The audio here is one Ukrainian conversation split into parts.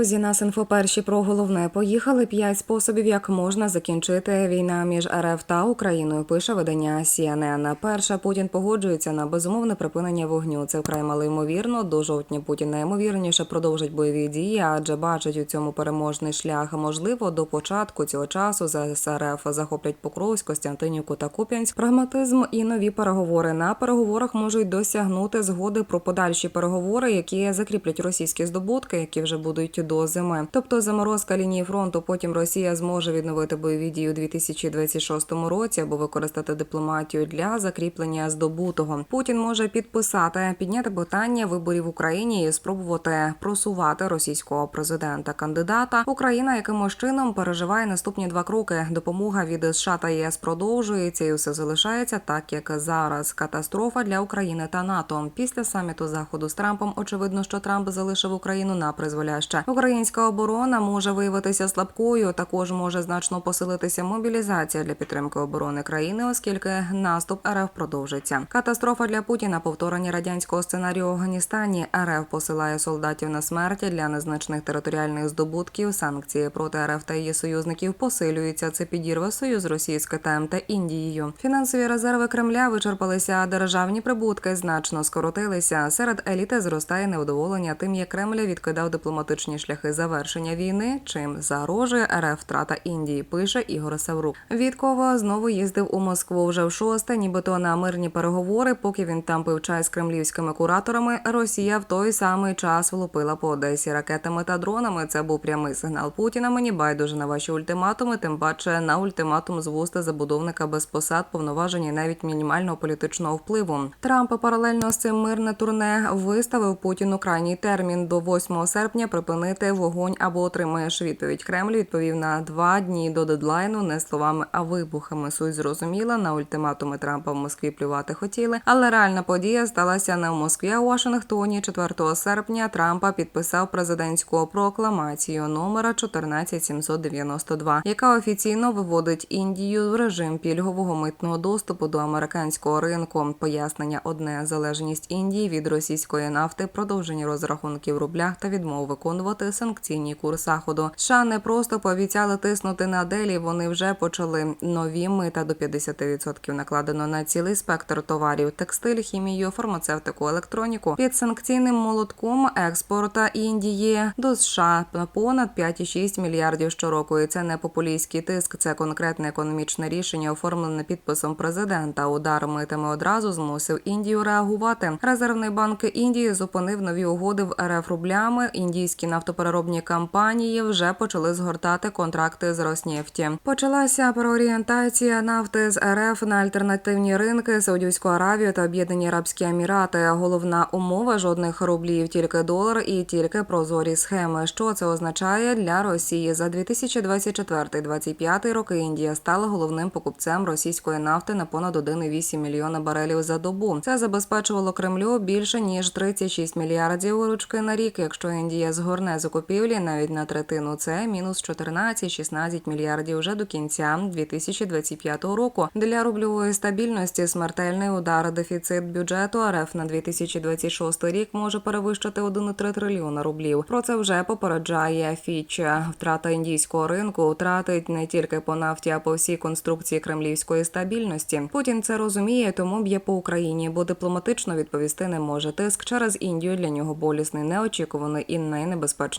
Друзі, нас інфоперші про головне поїхали. П'ять способів, як можна закінчити війна між РФ та Україною. Пише видання CNN. Перше, Путін погоджується на безумовне припинення вогню. Це вкрай мало ймовірно. До жовтня Путін найімовірніше продовжить бойові дії, адже бачить у цьому переможний шлях. Можливо, до початку цього часу ЗС РФ захоплять Покровськ, Костянтинівку та Куп'янськ. Прагматизм і нові переговори на переговорах можуть досягнути згоди про подальші переговори, які закріплять російські здобутки, які вже будуть до зими. Тобто заморозка лінії фронту. Потім Росія зможе відновити бойові дії у 2026 році або використати дипломатію для закріплення здобутого. Путін може підписати, підняти питання виборів в Україні і спробувати просувати російського президента кандидата. Україна якимось чином переживає наступні два кроки. Допомога від США та ЄС продовжується і все залишається так, як зараз. Катастрофа для України та НАТО. Після саміту заходу з Трампом очевидно, що Трамп залишив Україну на призволяще. Українська оборона може виявитися слабкою. Також може значно посилитися мобілізація для підтримки оборони країни, оскільки наступ РФ продовжиться. Катастрофа для Путіна. Повторення радянського сценарію в Афганістані. РФ посилає солдатів на смерті для незначних територіальних здобутків. Санкції проти РФ та її союзників посилюються. Це підірве союз Росії з Китаєм та Індією. Фінансові резерви Кремля вичерпалися, а державні прибутки значно скоротилися. Серед еліти зростає невдоволення тим, як Кремль відкидав дипломатичні шляхи завершення війни. Чим загрожує РФ втрата Індії, пише Ігор Саврук. Віткова знову їздив у Москву вже в шосте, нібито на мирні переговори. Поки він там пив чай з кремлівськими кураторами, Росія в той самий час влупила по Одесі ракетами та дронами. Це був прямий сигнал Путіна. Мені байдуже на ваші ультиматуми, тим паче на ультиматум з вуста забудовника без посад, повноважень і навіть мінімального політичного впливу. Трамп паралельно з цим мирне турне виставив Путіну крайній термін до 8 серпня припинити вогонь або отримаєш відповідь. Кремль відповів на два дні до дедлайну, не словами, а вибухами. Суть зрозуміла. На ультиматуми Трампа в Москві плювати хотіли, але реальна подія сталася не в Москві, а у Вашингтоні. 4 серпня Трампа підписав президентську прокламацію номера 14792, яка офіційно виводить Індію в режим пільгового митного доступу до американського ринку. Пояснення одне залежність Індії від російської нафти, продовження розрахунків в рублях та відмову виконувати санкційні курс заходу. США не просто пообіцяли тиснути на Делі. Вони вже почали нові мита до 50% накладено на цілий спектр товарів: текстиль, хімію, фармацевтику, електроніку під санкційним молотком експорта Індії до США на понад 5,6 мільярдів щороку. І це не популістський тиск, це конкретне економічне рішення, оформлене підписом президента. Удар митами одразу змусив Індію реагувати. Резервний банк Індії зупинив нові угоди в РФ рублями. Індійські нафтопереробні компанії вже почали згортати контракти з Роснефті. Почалася переорієнтація нафти з РФ на альтернативні ринки Саудівську Аравію та Об'єднані Арабські Емірати. Головна умова жодних рублів, тільки долар і тільки прозорі схеми. Що це означає для Росії за 2024-2025 роки? Індія стала головним покупцем російської нафти на понад 1,8 мільйона барелів за добу. Це забезпечувало Кремлю більше ніж 36 мільярдів виручки на рік. Якщо Індія згорне закупівлі навіть на третину, це мінус 14-16 мільярдів вже до кінця 2025 року. Для рубльової стабільності смертельний удар дефіцит бюджету РФ на 2026 рік може перевищити 1,3 трильйона рублів. Про це вже попереджає Фіч. Втрата індійського ринку втратить не тільки по нафті, а по всій конструкції кремлівської стабільності. Путін це розуміє, тому б'є по Україні, бо дипломатично відповісти не може. Тиск через Індію для нього болісний, неочікуваний і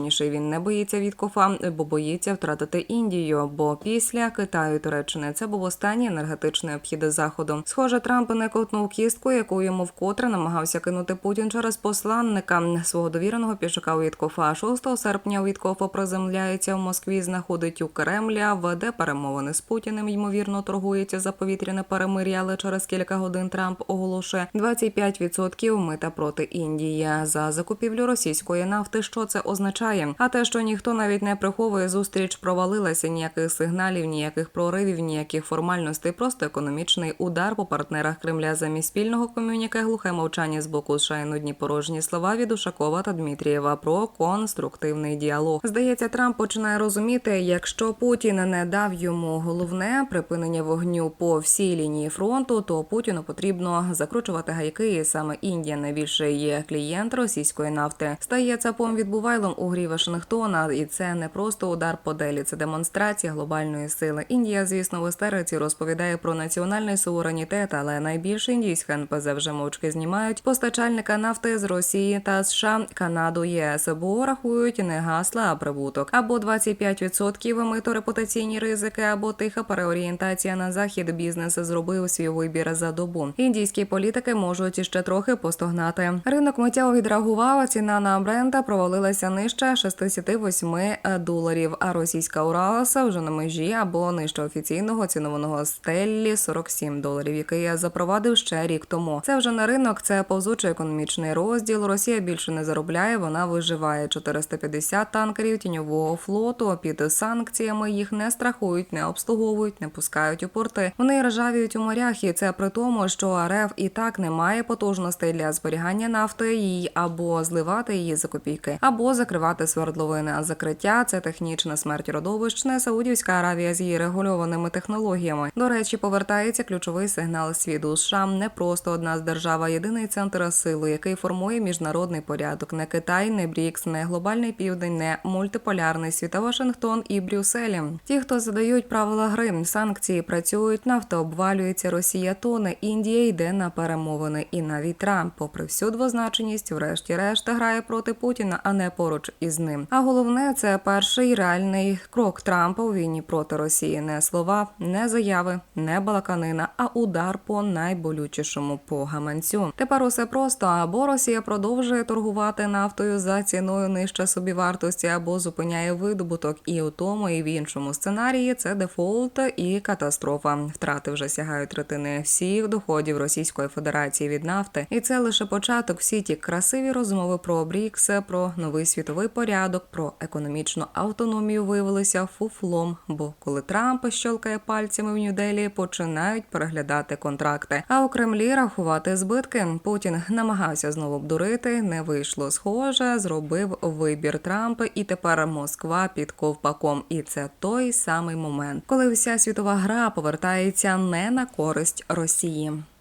найнебезпечніший. Він не боїться від кофа, бо боїться втратити Індію. Бо після Китаю і Туреччини це був останній енергетичний обхід заходу. Схоже, Трамп не ковтнув кістку, яку йому вкотре намагався кинути Путін через посланника свого довіреного пішака Віткофа. 6 серпня Віткофа приземляється в Москві, знаходить у Кремля, веде перемовини з Путіним. Ймовірно, торгується за повітряне перемир'я, але через кілька годин Трамп оголошує 25% мита проти Індії за закупівлю російської нафти. Що це означає? А те, що ніхто навіть не приховує зустріч, провалилася ніяких сигналів, ніяких проривів, ніяких формальностей, просто економічний удар по партнерах Кремля замість спільного комюніке, глухе мовчання з боку США і нудні порожні слова від Ушакова та Дмитрієва про конструктивний діалог. Здається, Трамп починає розуміти, якщо Путін не дав йому головне припинення вогню по всій лінії фронту, то Путіну потрібно закручувати гайки. Саме Індія найбільший є клієнт російської нафти. Стає цапом відбувайлом у грі Вашингтона, і це не просто удар по делі, це демонстрація глобальної сили. Індія, звісно, в істериці розповідає про національний суверенітет, але найбільше індійське НПЗ вже мовчки знімають постачальника нафти з Росії та США, Канаду, ЄС, бо рахують не гасла, а прибуток або 25% мито репутаційні ризики, або тиха переорієнтація на захід. Бізнес зробив свій вибір за добу. Індійські політики можуть іще трохи постогнати. Ринок миттєво відреагував. Ціна на бренда провалилася нижче 68 доларів. А російська Уралса вже на межі або нижче офіційного цінованого стеллі 47 доларів, який я запровадив ще рік тому. Це вже не ринок, це повзучий економічний розділ. Росія більше не заробляє, вона виживає 450 танкерів тіньового флоту. Під санкціями їх не страхують, не обслуговують, не пускають у порти. Вони ржавіють у морях, і це при тому, що РФ і так не має потужностей для зберігання нафти її або зливати її за копійки, або закривати свердловини. А закриття це технічна смерть родовищ, не Саудівська Аравія з її регульованими технологіями. До речі, повертається ключовий сигнал світу. США не просто одна з держав, а єдиний центр сили, який формує міжнародний порядок. Не Китай, не Брікс, не глобальний південь, не мультиполярний світ, а Вашингтон і Брюсселі. Ті, хто задають правила гри, санкції працюють, нафта обвалюється, Росія тоне, Індія йде на перемовини. І навіть Трамп, попри всю двозначеність, врешті-решт грає проти Путіна, а не поруч із ним. А головне, це перший реальний крок Трампа у війні проти Росії. Не слова, не заяви, не балаканина, а удар по найболючішому по гаманцю. Тепер усе просто або Росія продовжує торгувати нафтою за ціною нижче собівартості, або зупиняє видобуток. І у тому, і в іншому сценарії це дефолт і катастрофа. Втрати вже сягають третини всіх доходів Російської Федерації від нафти, і це лише початок. Всі ті красиві розмови про Брікс, про новий світовий порядок, про економічну автономію виявилися фуфлом. Бо коли Трамп щелкає пальцями в Нью-Делі, починають переглядати контракти. А у Кремлі рахувати збитки. Путін намагався знову обдурити, не вийшло схоже. Зробив вибір Трампа, і тепер Москва під ковпаком. І це той самий момент, коли вся світова гра повертається не на користь Росії.